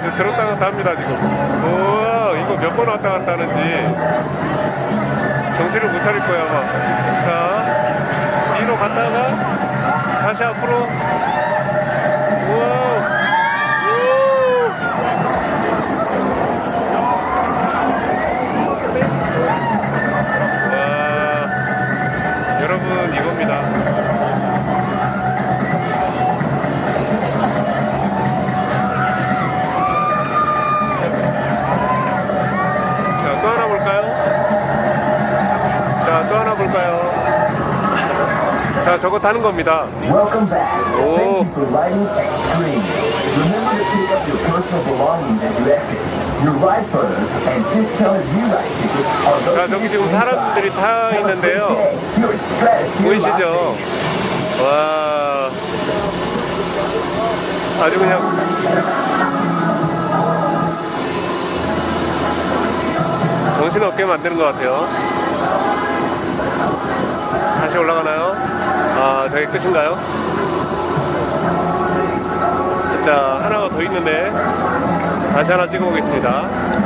들었다 놨다 합니다 지금. 우와 이거 몇 번 왔다 갔다 하는지. 정신을 못 차릴 거야 아마. 자 뒤로 갔다가 다시 앞으로 자, 저거 타는 겁니다. Oh. Are 자, 저기 지금. 사람들이 타 있는데요. 보이시죠? 와. 아주 그냥. 정신없게 만드는 것 같아요. 다시 올라가나요? 아, 저게 끝인가요? 자, 하나가 더 있는데, 다시 하나 찍어보겠습니다.